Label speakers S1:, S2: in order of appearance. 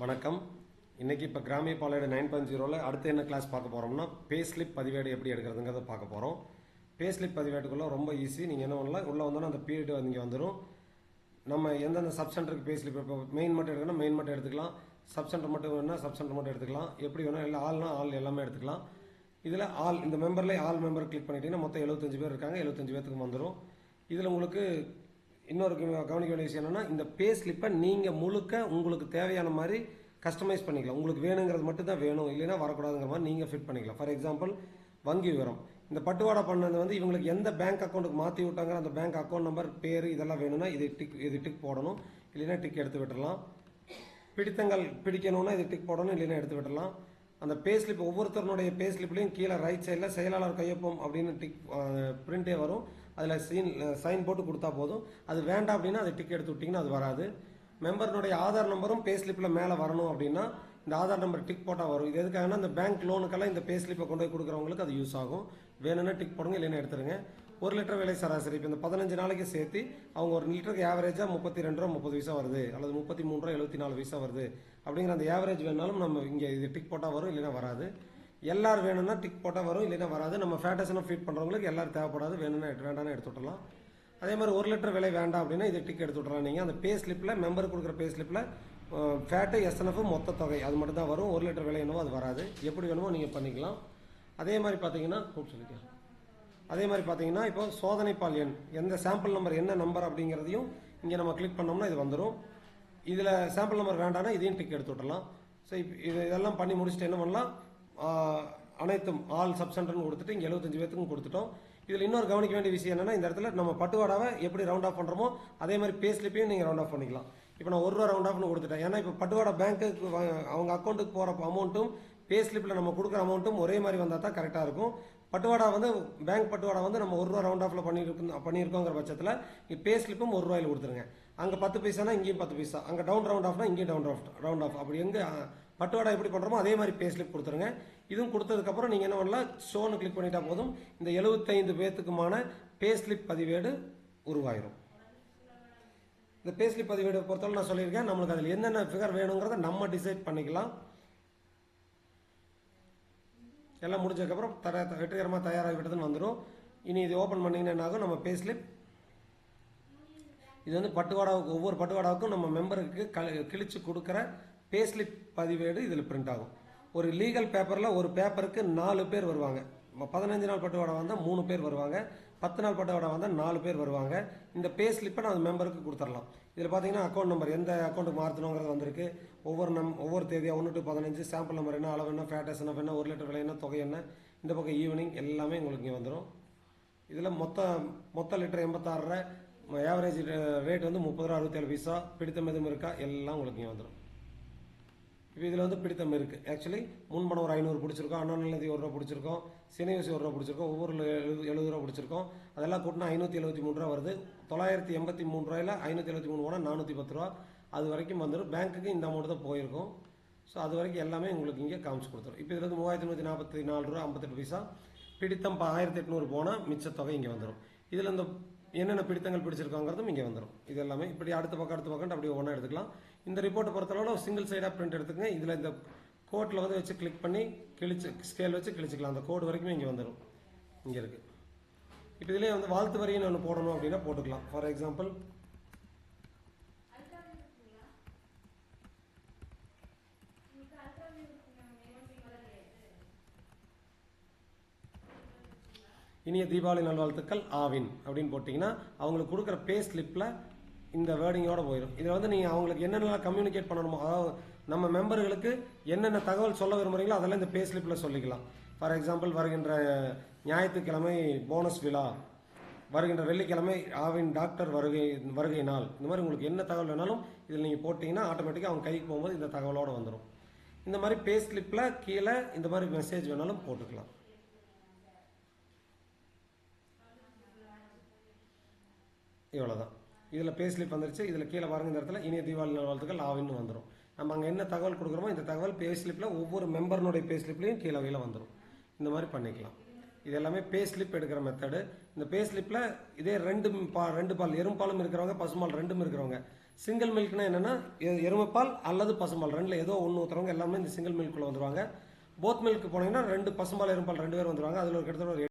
S1: வணக்கம். இன்றைக்கி இப்போ கிராமிய பாலையோட நைன் பாயிண்ட் ஜீரோவில் அடுத்து என்ன கிளாஸ் பார்க்க போகிறோம்னா பே ஸ்லிப் பதிவேடு எப்படி எடுக்கிறதுங்கிறத பார்க்க போகிறோம் பே ஸ்லிப் பதிவேட்டுக்குள்ளே ரொம்ப ஈஸி நீங்கள் என்ன பண்ணலாம் உள்ளே வந்தோன்னா அந்த பீரியட் இங்கே வந்துடும் நம்ம எந்தெந்த சப் சென்டருக்கு பே ஸ்லிப் இப்போ மெயின் மட்டும் எடுக்கணும் மெயின் மட்டும் எடுத்துக்கலாம். சப் சென்டர் மட்டும் வேணும்னா சப் சென்டர் மட்டும் எடுத்துக்கலாம். எப்படி வேணும் இல்லை ஆள்னா ஆள் எல்லாமே எடுத்துக்கலாம். இதில் ஆல் இந்த மெம்பர்லேயே ஆல் மெம்பர் கிளிக் பண்ணிட்டீங்கன்னா மொத்தம் எழுபத்தஞ்சு பேர் இருக்காங்க. எழுபத்தஞ்சு பேர்த்துக்கு வந்துடும் இதில் உங்களுக்கு இன்னொரு கவனிக்க வேண்டிய விஷயம் என்னன்னா இந்த பே ஸ்லிப்பை நீங்கள் முழுக்க உங்களுக்கு தேவையான மாதிரி கஸ்டமைஸ் பண்ணிக்கலாம். உங்களுக்கு வேணுங்கிறது மட்டும் தான் வேணும். இல்லைன்னா வரக்கூடாதுங்கிற மாதிரி நீங்கள் ஃபிட் பண்ணிக்கலாம். ஃபார் எக்ஸாம்பிள் வங்கி விவரம். இந்த பட்டுவாடா பண்ணது வந்து இவங்களுக்கு எந்த பேங்க் அக்கௌண்ட்டுக்கு மாற்றி விட்டாங்கிற அந்த பேங்க் அக்கௌண்ட் நம்பர் பேர் இதெல்லாம் வேணும்னா இது டிக் இது டிக் போடணும். இல்லைன்னா டிக் எடுத்து விட்டுடலாம் பிடித்தங்கள் பிடிக்கணும்னா இது டிக் போடணும். இல்லைன்னா எடுத்து விடலாம் அந்த பே ஸ்லிப் ஒவ்வொருத்தருடைய பே ஸ்லிப்லையும் கீழே ரைட் சைடில் செயலாளர் கையொப்பம் அப்படின்னு டிக் பிரிண்டே வரும். அதில் சீன் சைன் போட்டு கொடுத்தா போதும். அது வேண்டாம் அப்படின்னா அது டிக் எடுத்து விட்டிங்கன்னா அது வராது. மெம்பர்னுடைய ஆதார் நம்பரும் பே ஸ்லிப்பில் மேலே வரணும் அப்படின்னா இந்த ஆதார் நம்பர் டிக் போட்டால் வரும். இது எதுக்காகனா இந்த பேங்க் லோனுக்கெல்லாம் இந்த பே ஸ்லிப்பை கொண்டு போய் கொடுக்குறவங்களுக்கு அது யூஸ் ஆகும். வேணும்னா டிக் போடுங்க இல்லைன்னா எடுத்துருங்க. ஒரு லிட்டர் விலை சராசரி. இப்போ இந்த பதினஞ்சு நாளைக்கு சேர்த்து அவங்க ஒரு லிட்டருக்கு ஆவரேஜாக முப்பத்தி ரெண்டு ரூபா முப்பது பைசா வருது. அல்லது முப்பத்தி மூணு ரூபா எழுபத்தி நாலு பைசா வருது. அப்படிங்கிற அந்த ஆவரேஜ் வேணாலும் நம்ம இங்கே இது டிக் போட்டால் வரும் இல்லைன்னா வராது. எல்லாரும் வேணும்னா டிக் போட்டால் வரும் இல்லைன்னா வராது. நம்ம ஃபேட்டஸ்லாம் ஃபீட் பண்ணுறவங்களுக்கு எல்லாரும் தேவைப்படாது. வேணும்னா எடுத்து எடுத்து விட்டுறலாம். அதே மாதிரி ஒரு லிட்டர் விலை வேண்டாம் அப்படின்னா இது டிக் எடுத்து விட்றலாம் நீங்கள் அந்த பே ஸ்லிப்பில் மெம்பர் கொடுக்குற பே ஸ்லிப்பில் ஃபேட்டு எஸ்என்எஃப் மொத்த தொகை அது மட்டும் தான் வரும். ஒரு லிட்டர் விலை என்னவோ அது வராது. எப்படி வேணுமோ நீங்கள் பண்ணிக்கலாம். அதே மாதிரி பார்த்தீங்கன்னா கூப்பிட்டு சொல்லிக்கலாம் அதே மாதிரி பார்த்தீங்கன்னா இப்போ சோதனை பால் எண் எந்த சாம்பிள் நம்பர் என்ன நம்பர் அப்படிங்கிறதையும் இங்கே நம்ம கிளிக் பண்ணோம்னா இது வந்துடும் இதில் சாம்பிள் நம்பர் வேண்டாம்னா இதையும் டிக் எடுத்து விடலாம் ஸோ இப்போ இது இதெல்லாம் பண்ணி முடிச்சுட்டு என்ன பண்ணலாம்? அனைத்தும் ஆல் சப் சென்டர்னு கொடுத்துட்டு இங்கே எழுபத்தஞ்சு பேத்துக்கும் கொடுத்துட்டோம். இதில் இன்னொரு கவனிக்க வேண்டிய விஷயம் என்னன்னா இந்த இடத்துல நம்ம பட்டுவாடாவை எப்படி ரவுண்ட் ஆஃப் பண்ணுறோமோ அதே மாதிரி பேஸ்லிப்பையும் நீங்கள் ரவுண்ட் ஆஃப் பண்ணிக்கலாம். இப்போ நான் ஒரு ரூபா ரவுண்ட் ஆஃப்னு கொடுத்துட்டேன். ஏன்னா இப்போ பட்டுவாடா பேங்க்குக்கு அவங்க அக்கௌண்ட்டுக்கு போகிற அமௌண்ட்டும் பே ஸ்லிப்பில் நம்ம கொடுக்குற அமௌண்ட்டும் ஒரே மாதிரி வந்தால் தான் கரெக்டாக இருக்கும். பட்டுவாடா வந்து பேங்க் பட்டுவாடா வந்து நம்ம ஒரு ரூபா ரவுண்ட் ஆஃப்ல பண்ணியிருக்கோம் பண்ணியிருக்கோங்கிற பட்சத்தில் இங்கே பே ஸ்லிப்பும் ஒரு ரூபாயில் கொடுத்துருங்க. அங்கே பத்து பைசானா இங்கேயும் பத்து பைசா. அங்கே டவுன் ரவுண்ட் ஆஃப்னா இங்கேயும் டவுன் ஆஃப் ரவுண்ட் ஆஃப் அப்படி எங்கே பட்டுவாடா எப்படி பண்ணுறோமோ அதே மாதிரி பே ஸ்லிப் கொடுத்துருங்க. இதுவும் கொடுத்ததுக்கப்புறம் நீங்கள் என்ன பண்ணலாம் ஷோன்னு கிளிக் பண்ணிட்டா போதும். இந்த எழுபத்தைந்து பேத்துக்குமான பே ஸ்லிப் பதிவேடு உருவாயிரும். இந்த பே பதிவேடு பொறுத்தவரை நான் சொல்லியிருக்கேன். நம்மளுக்கு அதில் என்னென்ன ஃபிகர் வேணுங்கிறத நம்ம டிசைட் பண்ணிக்கலாம். எல்லாம் முடிஞ்சதுக்கப்புறம் தர வெற்றிகரமாக தயாராகி விட்டதுன்னு வந்துடும் இனி இது ஓப்பன் பண்ணிங்கன்னா என்ன ஆகும் நம்ம பேஸ்லிப் இது வந்து பட்டுவாடாவுக்கு ஒவ்வொரு பட்டுவாடாவுக்கும் நம்ம மெம்பருக்கு கிழிச்சு கொடுக்குற பேஸ்லிப் பதிவேடு இதில் பிரிண்ட் ஆகும். ஒரு லீகல் பேப்பரில் ஒரு பேப்பருக்கு நாலு பேர் வருவாங்க. பதினஞ்சு நாள் பட்டுவாடா வந்தால் மூணு பேர் வருவாங்க. பத்து நாள் பட்டுவாடா வந்தால் நாலு பேர் வருவாங்க. இந்த பே ஸ்லிப்பை நான் மெம்பருக்கு கொடுத்துடலாம் இதில் பார்த்தீங்கன்னா அக்கௌண்ட் நம்பர் எந்த அக்கௌண்ட்டுக்கு மாற்றணுங்கிறது வந்திருக்கு. ஒவ்வொரு நம் ஒவ்வொரு தேதியாக ஒன்று டு பதினஞ்சு சாம்பிள் நம்பர் என்ன அளவு என்ன ஃபேட்டஸ் என்ன என்ன ஒரு லிட்டர் விலை என்ன தொகை என்ன இந்த பக்கம் ஈவினிங் எல்லாமே உங்களுக்கு இங்கே வந்துடும் இதில் மொத்த மொத்த லிட்டர் எண்பத்தாறு ஆவரேஜ் ரேட் வந்து முப்பது ரூபா அறுபத்தேழு பைசா பிடித்தம் எதுவும் இருக்கா எல்லாம் உங்களுக்கு இங்கே வந்துடும் இப்போ இதில் வந்து பிடித்தம் இருக்குது ஆக்சுவலி முன்பணம் ஒரு ஐநூறு பிடிச்சிருக்கோம் அண்ணன் நிலத்தி ஒரு ரூபா பிடிச்சிருக்கோம் சினிவசி ஒரு ரூபா பிடிச்சிருக்கோம் ஒவ்வொரு எழுபது எழுபது ரூபா பிடிச்சிருக்கோம். அதெல்லாம் கூட்டினா ஐநூற்றி எழுபத்தி மூணு ரூபா வருது. தொள்ளாயிரத்தி எண்பத்தி மூணு ரூபாயில் ஐநூற்றி எழுபத்தி மூணு போனால் நானூற்றி பத்து ரூபா. அது வரைக்கும் வந்துடும் பேங்க்குக்கு இந்த அமௌண்ட் தான் போயிருக்கும். ஸோ அது வரைக்கும் எல்லாமே உங்களுக்கு இங்கே காமிச்சு கொடுத்துரும். இப்போ இதில் வந்து மூவாயிரத்தி நூற்றி நாற்பத்தி நாலு ரூபா ஐம்பத்தெட்டு பைசா. பிடித்தம் இப்போ ஆயிரத்தி எட்நூறு போனால் மிச்ச தொகை இங்கே வந்துடும் இதில் இந்த என்னென்ன பிடித்தங்கள் பிடிச்சிருக்காங்கிறதும் இங்கே வந்துடும் இது எல்லாமே இப்படி அடுத்த பக்கம் அடுத்த பக்கம் அப்படி ஒன்றா எடுத்துக்கலாம். இந்த ரிப்போர்ட்டை பொறுத்தளவில் சிங்கிள் சைடாக பிரிண்ட் எடுத்துக்கங்க. இதில் இந்த கோட்டில் வந்து வச்சு கிளிக் பண்ணி கிழிச்சு ஸ்கேல் வச்சு கிழிச்சிக்கலாம். அந்த கோடு வரைக்குமே இங்கே வந்துடும் இங்கே இருக்குது இப்போ இதிலே வந்து வாழ்த்து வரின்னு ஒன்று போடணும் அப்படின்னா போட்டுக்கலாம். ஃபார் எக்ஸாம்பிள் இனிய தீபாவளி நல்வாழ்த்துக்கள் ஆவின் அப்படின்னு போட்டிங்கன்னா அவங்களுக்கு கொடுக்குற பே ஸ்லிப்பில் இந்த வேர்டிங்கோட போயிடும் இதில் வந்து நீங்கள் அவங்களுக்கு என்னென்னலாம் கம்யூனிகேட் பண்ணணுமோ அதாவது நம்ம மெம்பர்களுக்கு என்னென்ன தகவல் சொல்ல விரும்புகிறீங்களோ அதெல்லாம் இந்த பே ஸ்லிப்பில் சொல்லிக்கலாம். ஃபார் எக்ஸாம்பிள் வருகின்ற ஞாயிற்றுக்கிழமை போனஸ் விழா வருகின்ற வெள்ளிக்கிழமை ஆவின் டாக்டர் வருகை வருகை நாள். இந்த மாதிரி உங்களுக்கு என்ன தகவல் வேணாலும் இதில் நீங்கள் போட்டிங்கன்னா ஆட்டோமேட்டிக்காக அவங்க கைக்கு போகும்போது இந்த தகவலோட வந்துடும் இந்த மாதிரி பே ஸ்லிப்பில் கீழே இந்த மாதிரி மெசேஜ் வேணாலும் போட்டுக்கலாம். இவ்வளோதான் இதில் பே ஸ்லிப் வந்துருச்சு. இதில் கீழே பாருங்க இந்த இடத்துல இனிய தீபாவளி நல்வாழ்த்துக்கள் ஆவின்னு வந்துடும் நம்ம அங்கே என்ன தகவல் கொடுக்குறோமோ இந்த தகவல் பே ஸ்லிப்பில் ஒவ்வொரு மெம்பர்னுடைய பே ஸ்லிப்லையும் கீழே கீழே வந்துடும் இந்த மாதிரி பண்ணிக்கலாம். இது எல்லாமே பே ஸ்லிப் எடுக்கிற மெத்தடு இந்த பே ஸ்லிப்பில் இதே ரெண்டு பா ரெண்டு பால் எறும்பாலும் இருக்கிறவங்க பசுமால் ரெண்டும் இருக்கிறவங்க. சிங்கிள் மில்க்னா என்னென்னா எ- எருமைப்பால் அல்லது பசும்பால் ரெண்டில் ஏதோ ஒன்று ஊற்றுறவங்க எல்லாமே இந்த சிங்கிள் மில்க்குள்ளே வந்துருவாங்க. போத் மில்க்கு போனீங்கன்னா ரெண்டு பசும்பால் எறும்பால் ரெண்டு பேரும் வந்துருவாங்க. அதில் ஒரு கிட்டத்தட்ட ஒரு